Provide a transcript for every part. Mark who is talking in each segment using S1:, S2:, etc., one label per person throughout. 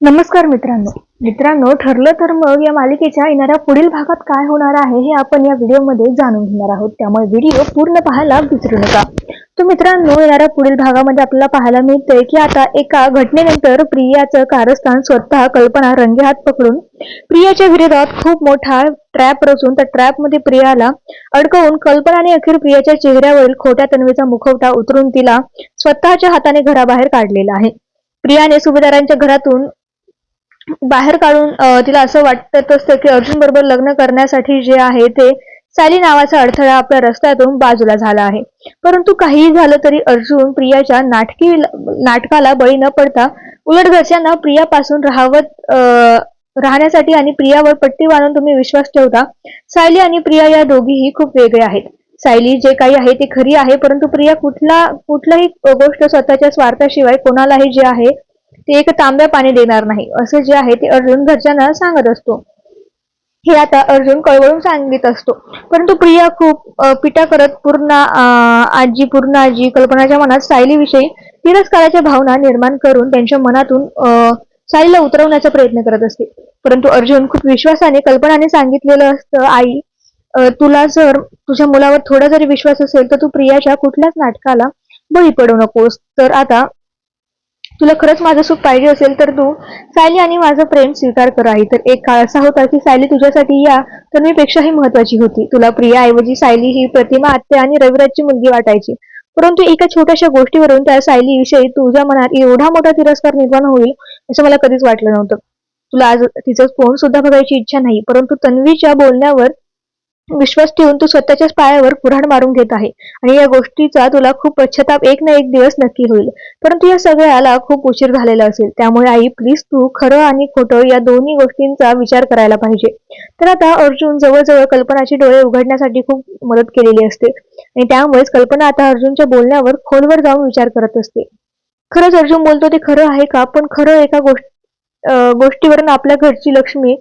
S1: नमस्कार मित्रांनो. मित्रांनो ठरलं तर मग या मालिकेच्या येणाऱ्या पुढील भागात काय होणार आहे हे आपण या व्हिडिओमध्ये जाणून घेणार आहोत. त्यामुळे व्हिडिओ पूर्ण पाहायला विसरू नका. तर मित्रांनो येणाऱ्या पुढील भागामध्ये आपल्याला पाहायला मिळतंय की आता एका घटनेनंतर प्रियाचं कारस्थान स्वतः कल्पना रंगेहात पकडून प्रियाच्या विरोधात खूप मोठा ट्रॅप रचून त्या ट्रॅपमध्ये प्रियाला अडकवून कल्पनाने अखेर प्रियाच्या चेहऱ्यावरील खोट्या तन्वीचा मुखवटा उतरून तिला स्वतःच्या हाताने घराबाहेर काढलेला आहे. प्रियाने सुभेदारांच्या घरातून बाहेर काढून तिला असं वाटत असतं की अर्जुन बरोबर लग्न करण्यासाठी जे आहे ते साली नावाचा अडथळा आपल्या रस्त्यातून बाजूला झाला आहे. परंतु काहीही झालं तरी अर्जुन प्रियाच्या नाटकी नाटकाला बळी न पडता उलट घरच्यांना प्रियापासून राहावत राहण्यासाठी आणि प्रियावर पट्टी बांधून तुम्ही विश्वास ठेवता सायली आणि प्रिया या दोघीही खूप वेगळे आहेत. सायली जे काही आहे ते खरी आहे परंतु प्रिया कुठला कुठलाही गोष्ट स्वतःच्या स्वार्थाशिवाय कोणालाही जे आहे ते एक तांब्या पाणी देणार नाही. असं जे आहे ते अर्जुन घरच्यांना सांगत असतो. हे आता अर्जुन कळवळून सांगित असतो. परंतु प्रिया खूप पिटा करत पूर्ण आजी पूर्ण आजी कल्पनाच्या मनात सायलीविषयी तिरस्काराच्या भावना निर्माण करून त्यांच्या मनातून सायलीला उतरवण्याचा प्रयत्न करत असते. परंतु अर्जुन खूप विश्वासाने कल्पनाने सांगितलेलं असतं आई तुला जर तुझ्या मुलावर थोडा जरी विश्वास असेल तर तू प्रियाच्या कुठल्याच नाटकाला बळी पडू नकोस. तर आता तुला खरंच माझं सुख पाहिजे असेल तर तू सायली आणि माझं प्रेम स्वीकार कर आई. तर एक काळ असा होता की सायली तुझ्यासाठी या तन्वीपेक्षाही महत्वाची होती. तुला प्रियाऐवजी सायली ही प्रतिमा आत्या आणि रविराजची मुलगी वाटायची. परंतु एका छोट्याशा गोष्टीवरून त्या सायलीविषयी तुझ्या मनात एवढा मोठा तिरस्कार निर्माण होईल असं मला कधीच वाटलं नव्हतं. तुला आज तिचा फोन सुद्धा बघायची इच्छा नाही परंतु तन्वीच्या बोलण्यावर विश्वास ठेवून तू स्वतःच्याच पायावर कुऱ्हाड मारून घेत आहे. आणि या गोष्टीचा तुला खूप पश्चाताप एक ना एक दिवस नक्की होईल. परंतु या सगळ्याला खूप उशीर झालेला असेल. त्यामुळे आई प्लीज तू खरं आणि खोटं या दोन्ही गोष्टींचा विचार करायला पाहिजे. तर आता अर्जुन जवळजवळ कल्पनाचे डोळे उघडण्यासाठी खूप मदत केलेली असते. आणि त्यामुळेच कल्पना आता अर्जुनच्या बोलण्यावर खोलवर जाऊन विचार करत असते. खरंच अर्जुन बोलतो ते खरं आहे का? पण खरं एका गोष्ट गोष्टीवरून आपल्या घरची लक्ष्मी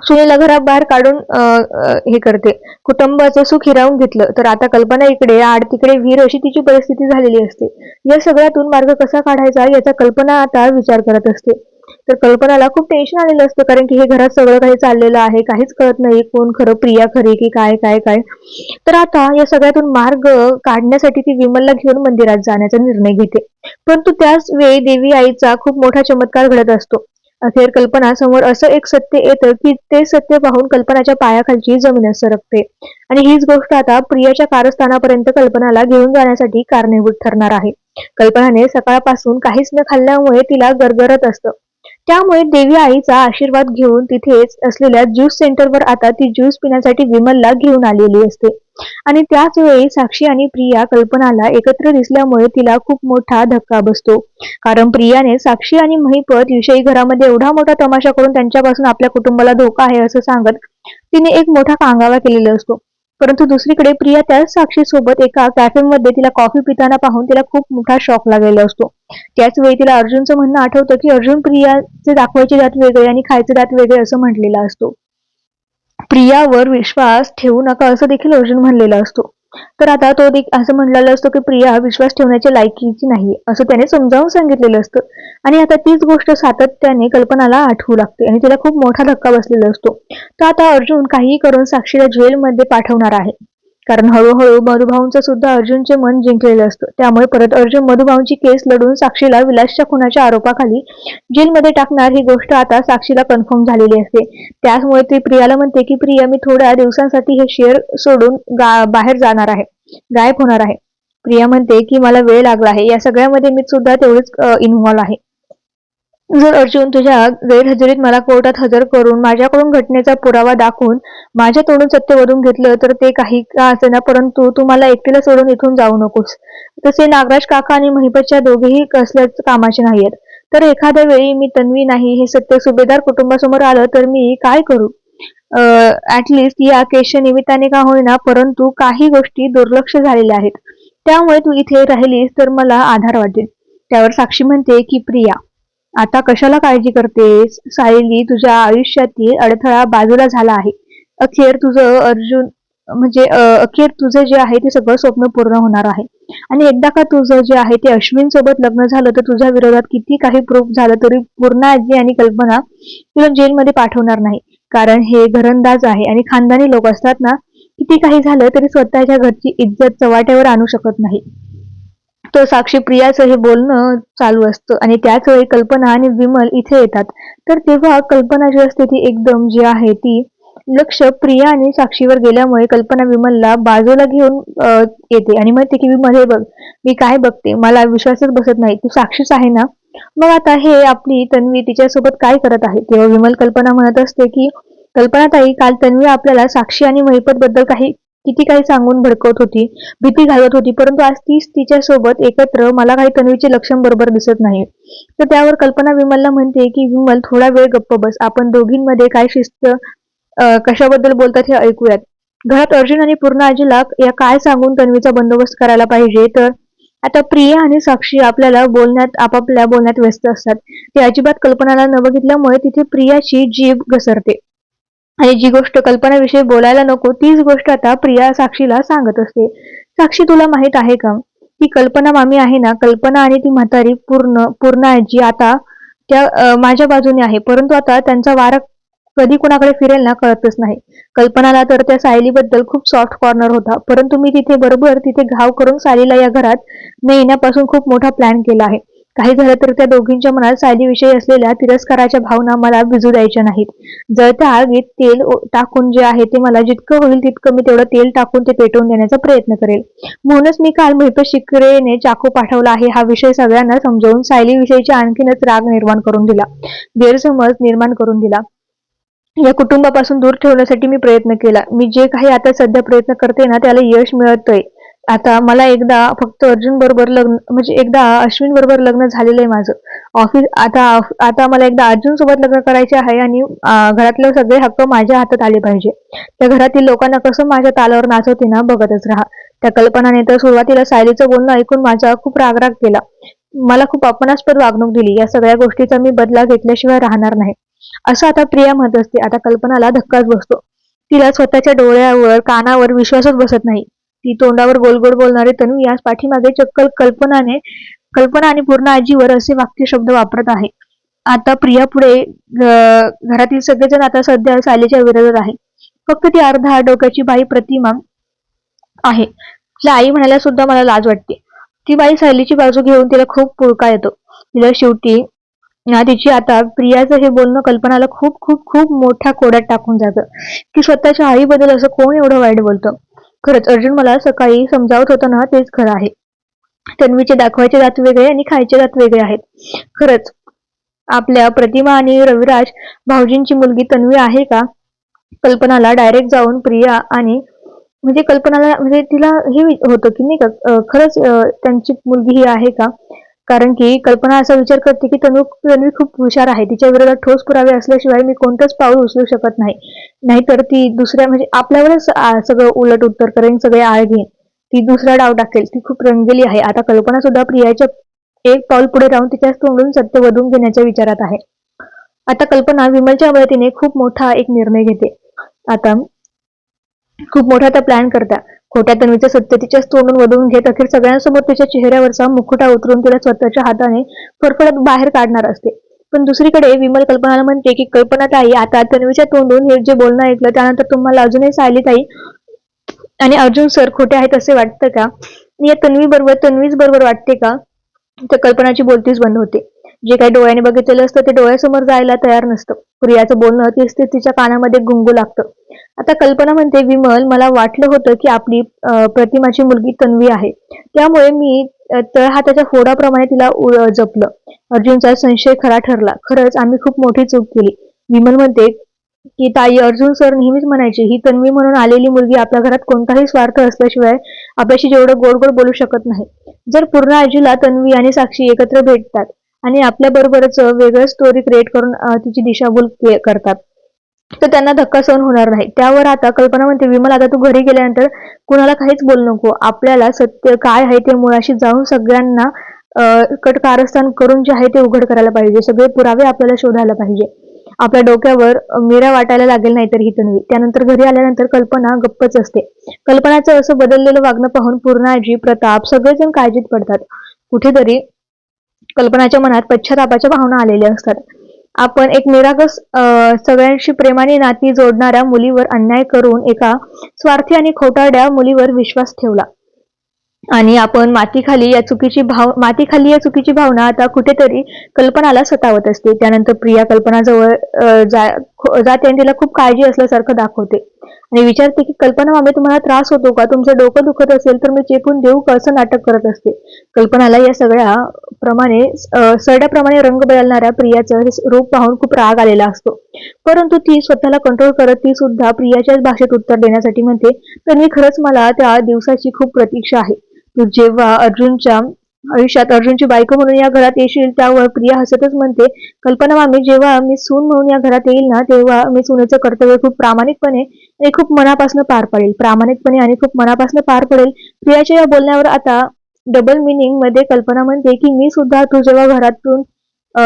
S1: सुनीला घराबाहेर काढून अं, हे करते. कुटुंबाचं सुख हिरावून घेतलं. तर आता कल्पना इकडे आड तिकडे वीर अशी तिची परिस्थिती झालेली असते. या सगळ्यातून मार्ग कसा काढायचा याचा कल्पना आता विचार करत असते. तर कल्पनाला खूप टेन्शन आलेलं असतं कारण की हे घरात सगळं काही चाललेलं आहे काहीच कळत नाही कोण खरं प्रिया खरी की काय काय काय. तर आता या सगळ्यातून मार्ग काढण्यासाठी ती विमलला घेऊन मंदिरात जाण्याचा निर्णय घेते. परंतु त्याच वेळी देवी आईचा खूप मोठा चमत्कार घडत असतो. अखेर कल्पना समोर असं एक सत्य येतं की ते सत्य पाहून कल्पनाच्या पायाखालची जमीन सरकते. आणि हीच गोष्ट आता प्रियाच्या कारस्थानापर्यंत कल्पनाला घेऊन जाण्यासाठी कारणीभूत ठरणार आहे. कल्पनाने सकाळपासून काहीच न खाल्ल्यामुळे तिला गरगरत असतं. त्यामुळे देवी आईचा आशीर्वाद घेऊन तिथेच असलेल्या ज्यूस सेंटरवर आता ती ज्यूस पिण्यासाठी विमलला घेऊन आलेली असते. आणि त्याच वेळी साक्षी आणि प्रिया कल्पनाला एकत्र दिसल्यामुळे तिला खूप मोठा धक्का बसतो. कारण प्रियाने साक्षी आणि महिपत विषयी घरामध्ये एवढा मोठा तमाशा करून त्यांच्यापासून आपल्या कुटुंबाला धोका आहे असं सांगत तिने एक मोठा कांगावा केलेला असतो. परंतु दुसरीकडे प्रिया त्याच साक्षी सोबत एका कॅफेमध्ये तिला कॉफी पिताना पाहून तिला खूप मोठा शॉक लागलेला असतो. त्याच वेळी तिला अर्जुनचं म्हणणं आठवतं की अर्जुन प्रियाचे दाखवायचे दात वेगळे आणि खायचे दात वेगळे असं म्हटलेला असतो. प्रियावर विश्वास ठेवू नका असं देखील अर्जुन म्हणलेला असतो. तर आता तो देख असं म्हणलेला असतो की प्रिया विश्वास ठेवण्याच्या लायकीची नाही असं त्याने समजावून सांगितलेलं असतं. आणि आता तीच गोष्ट सातत्याने कल्पनाला आठवू लागते आणि तिला खूप मोठा धक्का बसलेला असतो. तर आता अर्जुन काहीही करून साक्षीला जेलमध्ये पाठवणार आहे. कारण हळूहळू मधुभाऊंचं सुद्धा अर्जुनचे मन जिंकलेलं असतं. त्यामुळे परत अर्जुन मधुभाऊंची केस लढून साक्षीला विलासच्या खुनाच्या आरोपाखाली जेलमध्ये टाकणार ही गोष्ट आता साक्षीला कन्फर्म झालेली असते. त्याचमुळे ती प्रियाला म्हणते की प्रिया मी थोड्या दिवसांसाठी हे शेअर सोडून गा- बाहेर जाणार आहे. गायब होणार आहे. प्रिया म्हणते की मला वेळ लागला आहे. या सगळ्यामध्ये मी सुद्धा तेवढीच इन्व्हॉल्व आहे. जर अर्जुन तुझ्या गैरहजेरीत मला कोर्टात हजर करून माझ्याकडून घटनेचा पुरावा दाखवून माझ्या तोडून सत्य वरून घेतलं तर ते काही का असेना? परंतु तू मला एकटीला सोडून इथून जाऊ नकोस. तसे नागराज काका आणि महिपतच्या दोघेही कसल्याच कामाचे नाहीयेत. तर एखाद्या वेळी मी तन्वी नाही हे सत्य सुभेदार कुटुंबासमोर आलं तर मी काय करू? ऍटलिस्ट या केश निमित्ताने का होईना परंतु काही गोष्टी दुर्लक्ष झालेल्या आहेत. त्यामुळे तू इथे राहिलीस तर मला आधार वाटेल. त्यावर साक्षी म्हणते की प्रिया आता कशाला काळजी करतेस? सायली तुझ्या आयुष्यातील अडथळा बाजूला झाला आहे. अखेर तुझं अर्जुन म्हणजे अखेर तुझं जे आहे ते सगळं स्वप्न पूर्ण होणार आहे. आणि एकदा का तुझं जे आहे ते अश्विन सोबत लग्न झालं तर तुझ्या विरोधात किती काही प्रूफ झालं तरी पूर्ण आजी आणि कल्पना तुला जेलमध्ये पाठवणार नाही. कारण हे घरंदाज आहे आणि खानदानी लोक असतात ना किती काही झालं तरी स्वतःच्या घरची इज्जत चव्हाट्यावर आणू शकत नाही. तो साक्षी प्रियाचं हे बोलणं चालू असतं. आणि त्याच वेळी कल्पना आणि विमल इथे येतात. तर तेव्हा कल्पना जी असते ती एकदम जी आहे ती लक्ष प्रिया आणि साक्षीवर गेल्यामुळे कल्पना विमलला बाजूला घेऊन येते. आणि म्हणते की विमल हे बघ मी काय बघते? मला विश्वासच बसत नाही. तू साक्षीच आहे ना? मग आता हे आपली तन्वी तिच्यासोबत काय करत आहे? तेव्हा विमल कल्पना म्हणत असते की कल्पना ताई काल तन्वी आपल्याला साक्षी आणि महिपत बद्दल काही किती काही सांगून भडकवत होती भीती घालत होती परंतु आज तीच तिच्या सोबत एकत्र मला काही तन्वीचे लक्षण बरोबर दिसत नाही. तर त्यावर कल्पना विमलला म्हणते की विमल थोडा वेळ गप्प बस. आपण दोघींमध्ये काय शिस्त कशाबद्दल बोलतात हे ऐकूयात. घरात अर्जुन आणि पूर्ण आजीला या काय सांगून तन्वीचा बंदोबस्त करायला पाहिजे? तर आता प्रिया आणि साक्षी आपल्याला बोलण्यात आपापल्या बोलण्यात व्यस्त असतात. ते अजिबात कल्पनाला न बघितल्यामुळे तिथे प्रियाची जीभ घसरते. आणि जी गोष्ट कल्पनाविषयी बोलायला नको तीच गोष्ट आता प्रिया साक्षीला सांगत असते. साक्षी तुला माहीत आहे का? ती कल्पना मामी आहे ना कल्पना आणि ती म्हातारी पूर्ण पूर्ण आजी आता त्या माझ्या बाजूने आहे. परंतु आता त्यांचा वारा कधी कुणाकडे फिरेल ना कळतच नाही. कल्पनाला तर त्या सायलीबद्दल खूप सॉफ्ट कॉर्नर होता. परंतु मी तिथे बरोबर तिथे घाव करून सायलीला या घरात नेण्यापासून येण्यापासून खूप मोठा प्लॅन केला आहे. काही झालं तर त्या दोघींच्या मनात सायलीविषयी असलेल्या तिरस्काराच्या भावना मला भिजू द्यायच्या नाहीत. जळत्या आगीत तेल टाकून जे आहे ते मला जितकं होईल तितकं मी तेवढं तेल टाकून ते पेटवून देण्याचा प्रयत्न करेल. म्हणूनच मी काल मृत शिकरेने चाकू पाठवला आहे हा विषय सगळ्यांना समजावून सायलीविषयीची आणखीनच राग निर्माण करून दिला. गैरसमज निर्माण करून दिला. या कुटुंबापासून दूर ठेवण्यासाठी मी प्रयत्न केला. मी जे काही आता सध्या प्रयत्न करते ना त्याला यश मिळतंय. आता मला एकदा फक्त अर्जुन बरोबर लग्न म्हणजे एकदा अश्विन बरोबर लग्न झालेलं आहे माझं. ऑफिस आता आता मला एकदा अर्जुन सोबत लग्न करायचे आहे आणि घरातले सगळे हक्क माझ्या हातात आले पाहिजे. त्या घरातील लोकांना कसं माझ्या तालावर नाचवते ना बघतच राहा. त्या कल्पनाने तर सुरुवातीला सायलीचं बोलणं ऐकून माझा खूप रागराग केला. मला खूप अपमानास्पद वागणूक दिली. या सगळ्या गोष्टीचा मी बदला घेतल्याशिवाय राहणार नाही. असं आता प्रिया म्हणत असते. आता कल्पनाला धक्काच बसतो. तिला स्वतःच्या डोळ्यावर कानावर विश्वासच बसत नाही. ती तोंडावर गोलगोल बोलणारे तनू याच पाठीमागे चक्कल कल्पनाने कल्पना आणि पूर्ण आजीवर असे वाक्य शब्द वापरत आहे. आता प्रिया पुढे घरातील सगळेजण आता सध्या सालीच्या विरोधात आहे. फक्त ती अर्धा डोक्याची बाई प्रतिमा आहे. तिला आई म्हणायला सुद्धा मला लाज वाटते. ती बाई सालीची बाजू घेऊन तिला खूप पुळका येतो. तिला शेवटी तिची आता प्रियाचं हे बोलणं कल्पनाला खूप खूप खूप मोठ्या कोड्यात टाकून जातं. की स्वतःच्या आईबद्दल असं कोण एवढं वाईट बोलतं? खरंच अर्जुन मला सकाळी समजावत होता ना तेच खरं आहे. तन्वीचे दाखवायचे दात वेगळे आणि खायचे दात वेगळे आहेत. खरंच आपल्या प्रतिमा आणि रविराज भाऊजींची मुलगी तन्वी आहे का? कल्पनाला डायरेक्ट जाऊन प्रिया आणि म्हणजे कल्पनाला म्हणजे तिला हे होतं की नाही का खरंच त्यांची मुलगी ही आहे का? कारण की कल्पना असा विचार करते की तनु तन्वी खूप हुशार आहे. तिच्या विरोधात ठोस पुरावे असल्याशिवाय मी कोणतंच पाऊल उचलू शकत नाही. नाहीतर ती दुसऱ्या म्हणजे आपल्यावरच सगळं उलट उत्तर करेन सगळे आळ घेईन. ती दुसरा डाव टाकेल. ती खूप रंगलेली आहे. आता कल्पना सुद्धा प्रियाच्या एक पाऊल पुढे राहून तिच्याच तोंडून सत्य वधून घेण्याच्या विचारात आहे. आता कल्पना विमलच्या मदतीने खूप मोठा एक निर्णय घेते. आता खूप मोठा त्या प्लॅन करता खोट्या तन्वीच्या सत्य तिच्या तोंडून वधवून घेत अखेर सगळ्यांसमोर तिच्या चेहऱ्यावरचा मुखुटा उतरून तिला स्वतःच्या हाताने फडफडत बाहेर काढणार असते. पण दुसरीकडे विमल कल्पनाला म्हणते की कल्पना ताई आता तन्वीच्या तोंडून हे जे बोलणं ऐकलं त्यानंतर तुम्हाला अजूनही सायली ताई आणि अर्जुन सर खोटे आहेत असे वाटतं का? या तन्वी बरोबर तन्वीच बरोबर वाटते का? तर कल्पनाची बोलतीच बंद होते. जे काही डोळ्याने बघितलेलं असतं ते डोळ्यासमोर जायला तयार नसतं. प्रियाचं बोलणं तेच ते तिच्या कानामध्ये गुंगू लागतं. आता कल्पना म्हणते विमल मला वाटलं होतं की आपली प्रतिमाची मुलगी तन्वी आहे. त्यामुळे मी तळहाताच्या फोडाप्रमाणे तिला जपलं. अर्जुनचा संशय खरा ठरला. खरंच आम्ही खूप मोठी चूक केली. विमल म्हणते की ताई अर्जुन सर नेहमीच म्हणायचे ही तन्वी म्हणून आलेली मुलगी आपल्या घरात कोणताही स्वार्थ असल्याशिवाय आपल्याशी जेवढं गोड गोड बोलू शकत नाही. जर पूर्ण आजीला तन्वी आणि साक्षी एकत्र भेटतात आणि आपल्या बरोबरच वेगळं स्टोरी क्रिएट करून तिची दिशाभूल करतात. तर त्यांना धक्का सहन होणार नाही. त्यावर आता कल्पना म्हणते विमल आता तू घरी गेल्यानंतर कुणाला काहीच बोलू नको. आपल्याला सत्य काय आहे ते मुळाशी जाऊन सगळ्यांना कट कारस्थान करून जे आहे ते उघड करायला पाहिजे. सगळे पुरावे आपल्याला शोधायला पाहिजे. आपल्या डोक्यावर मिरा वाटायला लागेल नाही तर ही तन्वी. त्यानंतर घरी आल्यानंतर कल्पना गप्पच असते. कल्पनाचं असं बदललेलं वागणं पाहून पूर्णाजी प्रताप सगळेजण काळजीत पडतात. कुठेतरी कल्पनाच्या मनात पश्चातापाच्या भावना आलेल्या असतात. आपण एक निरागस अं, सगळ्यांशी प्रेमाने नाती जोडणाऱ्या मुलीवर अन्याय करून एका स्वार्थी आणि खोटारड्या मुलीवर विश्वास ठेवला. आणि आपण मातीखाली या चुकीची भाव मातीखाली या चुकीची भावना आता कुठेतरी कल्पनाला सतावत असते. त्यानंतर प्रिया कल्पनाजवळ जवळ जा- जाते आणि तिला खूप काळजी असल्यासारखं दाखवते. आणि विचारते की कल्पना मामे तुम्हाला त्रास होतो का? तुमचं डोकं दुखत असेल तर मी चेपून देऊ का? असं नाटक करत असते. कल्पनाला या सगळ्या प्रमाणे सरड्याप्रमाणे रंग बदलणाऱ्या प्रियाचं रूप पाहून खूप राग आलेला असतो. परंतु ती स्वतःला कंट्रोल करत ती सुद्धा प्रियाच्याच भाषेत उत्तर देण्यासाठी म्हणते तर मी खरंच मला त्या दिवसाची खूप प्रतीक्षा आहे. तू जेव्हा अर्जुनच्या आयुष्यात अर्जुनची बायको म्हणून या घरात येशील त्यावर प्रिया हसतच म्हणते कल्पना मामी जेव्हा मी सून म्हणून या घरात येईल ना तेव्हा मी सुनेचं कर्तव्य खूप प्रामाणिकपणे आणि खूप मनापासून पार पडेल. प्रामाणिकपणे आणि खूप मनापासून पार पडेल. प्रियाच्या या बोलण्यावर आता डबल मिनिंगमध्ये कल्पना म्हणते की मी सुद्धा तू जेव्हा घरातून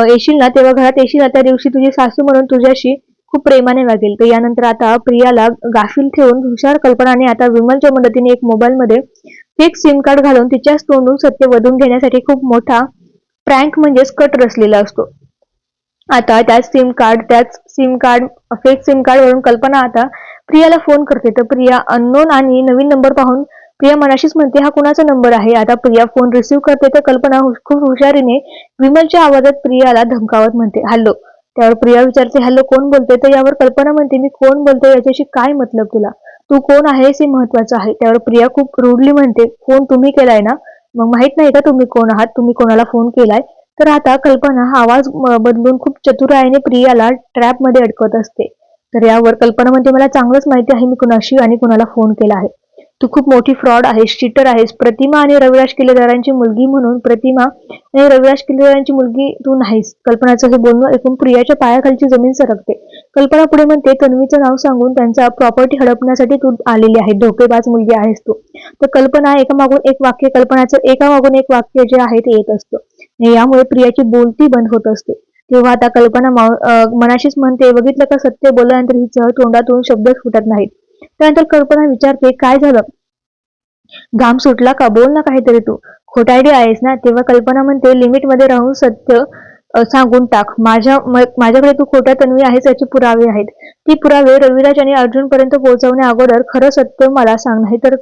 S1: येशील ना तेव्हा घरात येशील ना त्या दिवशी तुझी सासू म्हणून तुझ्याशी खूप प्रेमाने वागेल. तर यानंतर आता प्रियाला गाफील ठेवून हुशार कल्पनाने आता विमलच्या मदतीने एक मोबाईल मध्ये फेक सिम कार्ड घालून तिच्याच तोंडून सत्य वधून घेण्यासाठी खूप मोठा प्रँक म्हणजेच कट रचलेला असतो. आता त्याच सिम कार्ड त्याच SIM card fake SIM card वरून कल्पना आता प्रियाला फोन करते. तर प्रिया अननोन आणि नवीन नंबर पाहून प्रिया मनाशीच म्हणते हा कुणाचा नंबर आहे? आता प्रिया फोन रिसीव्ह करते. तर कल्पना खूप हुशारीने विमलच्या आवाजात प्रियाला धमकावत म्हणते हॅलो त्यावर प्रिया विचारते हॅलो कोण बोलते तर यावर कल्पना म्हणते मी कोण बोलते याच्याशी काय मतलब तुला? तू कोण आहेस हे महत्वाचं आहे. त्यावर प्रिया खूप रुडली म्हणते फोन तुम्ही केलाय ना? मग माहीत नाही का तुम्ही कोण आहात? तुम्ही कोणाला फोन केलाय? तर आता कल्पना हा आवाज बदलून खूप चतुराईने प्रियाला ट्रॅपमध्ये अडकत असते. तर यावर कल्पना म्हणते मला चांगलंच माहिती आहे मी कुणाशी आणि कुणाला फोन केला आहे. तू खूप मोठी फ्रॉड आहेस चिटर आहेस. प्रतिमा आणि रविराज किल्लेदारांची मुलगी म्हणून प्रतिमा आणि रविराज किल्लेदारांची मुलगी तू नाहीस. कल्पनाचं हे बोलणं ऐकून प्रियाच्या पायाखालची जमीन सरकते. कल्पना पुढे म्हणते तन्वीचं नाव सांगून त्यांचा प्रॉपर्टी हडपण्यासाठी तू आलेली आहे धोकेबाज मुलगी आहेस तू. तर कल्पना एकामागून एक वाक्य कल्पनाचं एकामागून एक वाक्य जे आहे ते येत असतं. यामुळे प्रियाची बोलती बंद होत असते. तेव्हा आता कल्पना मनाशीच म्हणते बघितलं का सत्य बोलल्यानंतर हिचं तोंडातून शब्द फुटत नाहीत. त्यानंतर कल्पना विचारते काय झालं? घाम सुटला का? बोल ना काहीतरी तू. खोटारडी आहेस ना? तेव्हा कल्पना म्हणते लिमिटमध्ये राहून सत्य सांगून टाक. माझ्या माझ्याकडे तू खोट्या तन्वी आहेस याचे पुरावे आहेत. ती पुरावे रविराज आणि अर्जुन पर्यंत पोहोचवण्या अगोदर खरं सत्य मला सांग. नाही तर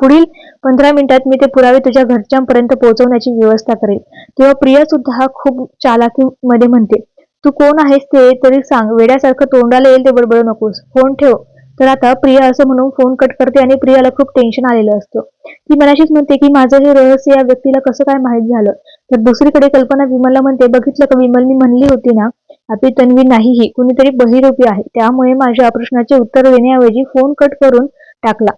S1: पुढील पंधरा मिनिटात मी ते पुरावे तुझ्या घरच्यांपर्यंत पोहोचवण्याची व्यवस्था करेल तेव्हा प्रिया सुद्धा खूप चालाकी मध्ये म्हणते तू कोण आहेस ते तरी सांग. वेड्यासारखं तोंडाला येईल ते बडबडू नकोस. फोन ठेव. तर आता प्रिया असं म्हणून फोन कट करते आणि प्रियाला खूप टेन्शन आलेलं असतं. ती मनाशीच म्हणते की माझं हे रहस्य या व्यक्तीला कसं काय माहीत झालं? तर दुसरीकडे कल्पना विमलला म्हणते बघितलं का विमल मी म्हणली होती ना आपली तन्वी नाही ही कुणीतरी बहिरूपी आहे. त्यामुळे माझ्या प्रश्नाचे उत्तर देण्याऐवजी फोन कट करून टाकला.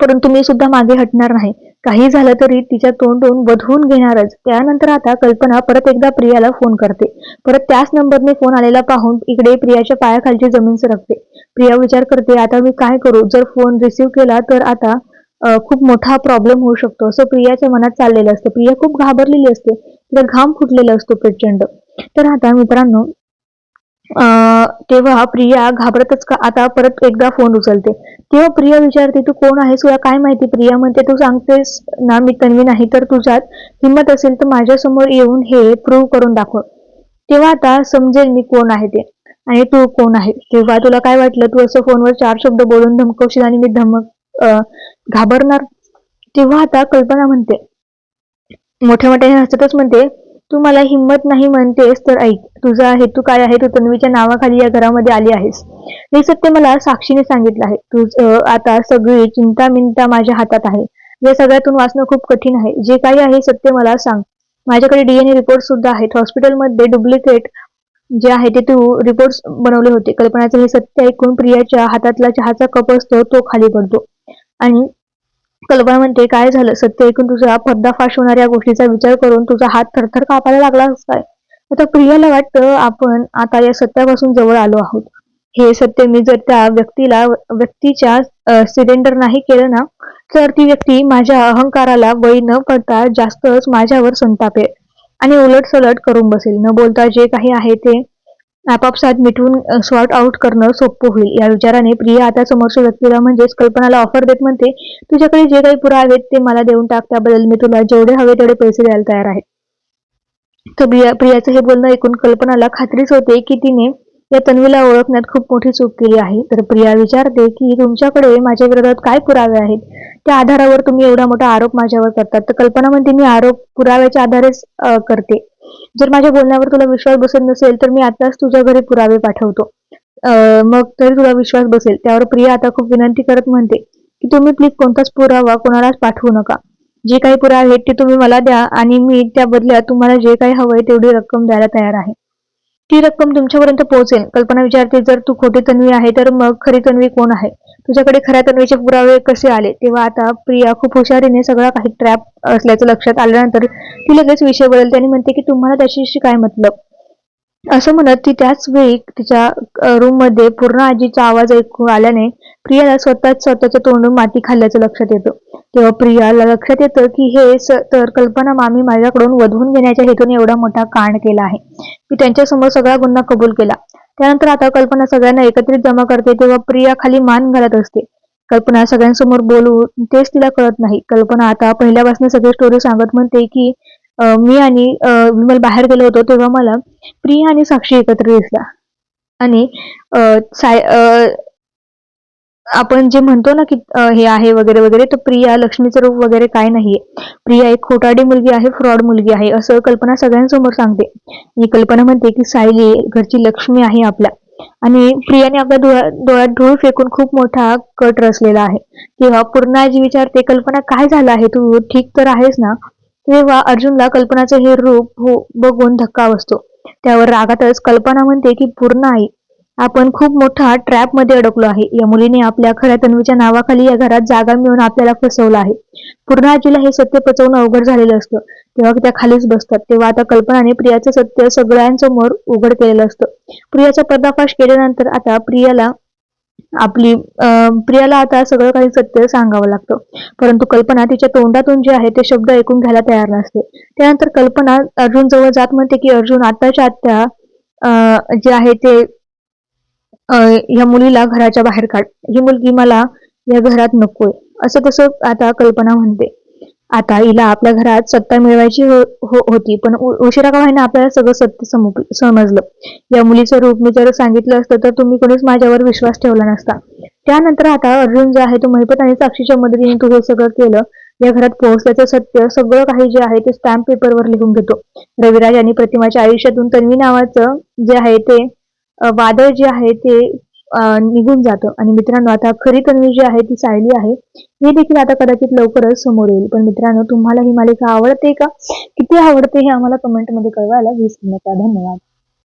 S1: परंतु मी सुद्धा मागे हटणार नाही. काही झालं तरी तिच्या तोंडून वधवून घेणारच. त्यानंतर आता कल्पना परत एकदा प्रियाला फोन करते. परत त्याच नंबरने फोन आलेला पाहून इकडे प्रियाच्या पायाखालची जमीन सरकते. प्रिया विचार करते आता मी काय करू? जर फोन रिसीव्ह केला तर आता खूप मोठा प्रॉब्लेम होऊ शकतो. असं प्रियाच्या मनात चाललेलं असतं. प्रिया खूप घाबरलेली असते. तिला घाम फुटलेला असतो प्रचंड. तर आता मित्रांनो तेव्हा प्रिया घाबरतच का आता परत एकदा फोन उचलते. तेव्हा प्रिया विचारते तू कोण आहेस? तुला काय माहिती? प्रिया म्हणते तू सांगतेस ना मी तन्वी नाही तर तुझ्यात हिंमत असेल तर माझ्यासमोर येऊन हे प्रूव्ह करून दाखव. तेव्हा आता समजेल मी कोण आहे ते आणि तू कोण आहे? तेव्हा तुला काय वाटलं? तू असं फोनवर चार शब्द बोलून धमकवशील आणि मी धमक घाबरणार? तेव्हा आता कल्पना म्हणते मोठ्या मोठ्याने हसतच म्हणते तू मला हिंमत नाही म्हणतेस तर ऐक. तुझा हेतू काय आहे? तू तन्वीच्या नावाखाली या घरामध्ये आली आहेस. हे सत्य मला साक्षीने सांगितलं आहे. तू आता सगळी चिंता मिंता माझ्या हातात आहे. या सगळ्यातून वाचणं खूप कठीण आहे. जे काही आहे सत्य मला सांग. माझ्याकडे डीएनए रिपोर्ट सुद्धा आहेत. हॉस्पिटलमध्ये डुप्लिकेट जे आहे ते तू रिपोर्ट बनवले होते. कल्पनाचं हे सत्य ऐकून प्रियाच्या हातातला चहाचा कप असतो तो खाली पडतो. आणि कल्पना म्हणते काय झालं? सत्य ऐकून तुझा पर्दाफाश होणाऱ्या या गोष्टीचा विचार करून तुझा हात थरथर कापायला लागला असताय आता प्रियाला वाटतं आपण आता या सत्यापासून जवळ आलो आहोत. हे सत्य मी जर त्या व्यक्तीला व्यक्तीच्या सिलेंडर नाही केलं ना तर ती व्यक्ती माझ्या अहंकाराला बळी न पडता जास्तच माझ्यावर संतापेल आणि उलट सलट करून बसेल. न बोलता जे काही आहे ते आपापसात मिटवून सॉर्ट आउट करणं सोपं होईल. या विचाराने प्रिया आता समोरच्या व्यक्तीला म्हणजेच कल्पनाला ऑफर देत म्हणते तुझ्याकडे जे काही पुरावे आहेत ते मला देऊन टाक. त्याबद्दल मी तुला जेवढे हवे तेवढे पैसे द्यायला तयार आहे. तर प्रिया प्रियाचं हे बोलणं ऐकून कल्पनाला खात्रीच होते की तिने या तन्वीला ओळखण्यात खूप मोठी चूक केली आहे. तर प्रिया विचारते की तुमच्याकडे माझ्या विरोधात काय पुरावे आहेत? त्या आधारावर तुम्ही एवढा मोठा आरोप माझ्यावर करतात. तर कल्पना म्हणते मी आरोप पुराव्याच्या आधारेच करते. जर माझ्या बोलण्यावर तुला विश्वास बसत नसेल तर मी आताच तुझ्या घरी पुरावे पाठवतो. मग तरी तुला विश्वास बसेल. त्यावर प्रिया आता खूप विनंती करत म्हणते की तुम्ही प्लीज कोणताच पुरावा कोणालाच पाठवू नका. जे काही पुरावे आहेत ते तुम्ही मला द्या आणि मी त्या बदल्यात तुम्हाला जे काही हवंय तेवढी रक्कम द्यायला तयार आहे. ती रक्कम तुमच्यापर्यंत पोहोचेल. कल्पना विचारते जर तू खोटी तन्वी आहे तर मग खरी तन्वी कोण आहे? तुझ्याकडे खऱ्या तन्वीचे पुरावे कसे आले? तेव्हा आता प्रिया खूप हुशारीने सगळा काही ट्रॅप असल्याचं लक्षात आल्यानंतर ती लगेच विषय बदलते आणि म्हणते की तुम्हाला त्याच्याशी काय मतलब असं म्हणत ती त्याच वेळी तिच्या रूममध्ये पूर्ण आजीचा आवाज ऐकू आल्याने प्रियाला स्वतःच स्वतःच तोंडून माती खाल्ल्याचं लक्षात येतं. तेव्हा प्रियाला लक्षात येतं की हे तर कल्पना मामी माझ्याकडून वधवून घेण्याच्या हेतूने एवढा मोठा कांड केला आहे. मी त्यांच्यासमोर सगळा गुन्हा कबूल केला. त्यानंतर आता कल्पना सगळ्यांना एकत्रित जमा करते तेव्हा प्रिया खाली मान घालत असते. कल्पना सगळ्यांसमोर बोलू तेच तिला कळत नाही. कल्पना आता पहिल्यापासून सगळी स्टोरी सांगत म्हणते की मी आणि विमल बाहेर गेलो होतो तेव्हा मला प्रिया आणि साक्षी एकत्र दिसला. आणि साय आपण जे म्हणतो ना की हे आहे वगैरे वगैरे तर प्रिया लक्ष्मीचं रूप वगैरे काय नाहीये. प्रिया एक खोटाडी मुलगी आहे फ्रॉड मुलगी आहे असं कल्पना सगळ्यांसमोर सांगते. मी कल्पना म्हणते की सायली घरची लक्ष्मी आहे आपल्या. आणि प्रियाने आपल्या डोळ्या डोळ्यात धूळ फेकून खूप मोठा कट रचलेला आहे. तेव्हा पूर्ण आजी विचारते कल्पना काय झालं आहे तू? ठीक तर आहेस ना? तेव्हा अर्जुनला कल्पनाचं हे रूप हो बघून धक्का बसतो. त्यावर रागातच कल्पना म्हणते की पूर्ण आई आपण खूप मोठा ट्रॅपमध्ये अडकलो आहे. या मुलीने आपल्या खऱ्या तन्वीच्या नावाखाली या घरात जागा मिळून आपल्याला फसवलं आहे. पूर्ण आजीला हे सत्य पचवणं अवघड झालेलं असतं. तेव्हा त्या खालीच बसतात. तेव्हा आता कल्पनाने प्रियाचं सत्य सगळ्यांसमोर उघड केलेलं असतं. प्रियाचा पर्दाफाश केल्यानंतर आता प्रियाला आपली अं, प्रियाला आता सगळं काही सत्य सांगावं लागतं. परंतु कल्पना तिच्या तोंडातून जे आहे ते शब्द ऐकून घ्यायला तयार नसते. त्यानंतर कल्पना अर्जुन जवळ जात म्हणते की अर्जुन आताच्या आत्या अं, जे आहे ते ह्या मुलीला घराच्या बाहेर काढ. ही मुलगी मला या घरात नकोय. असं कसं आता कल्पना म्हणते. आता हिला आपल्या घरात सत्ता मिळवायची हो, हो, होती. पण उ- उशिरा का व्हायना आपल्याला सगळं सत्य समजलं. या मुलीचं रूप मी जर सांगितलं असतं तर तुम्ही कोणीच माझ्यावर विश्वास ठेवला नसता. त्यानंतर आता अर्जुन जो आहे तो महिपत आणि साक्षीच्या मदतीने तू हे सगळं केलं. या घरात पोहोचल्याचं सत्य सगळं काही जे आहे ते स्टॅम्प पेपरवर लिहून घेतो. रविराज आणि प्रतिमाच्या आयुष्यातून तन्वी नावाचं जे आहे ते वादळ जे आहे ते निघून जातं. आणि मित्रांनो आता खरी तन्वी जी आहे ती सायली आहे हे देखील आता कदाचित लवकरच समोर येईल. पण मित्रांनो तुम्हाला ही मालिका आवडते का? किती आवडते हे आम्हाला कमेंटमध्ये कळवायला विसरू नका. धन्यवाद.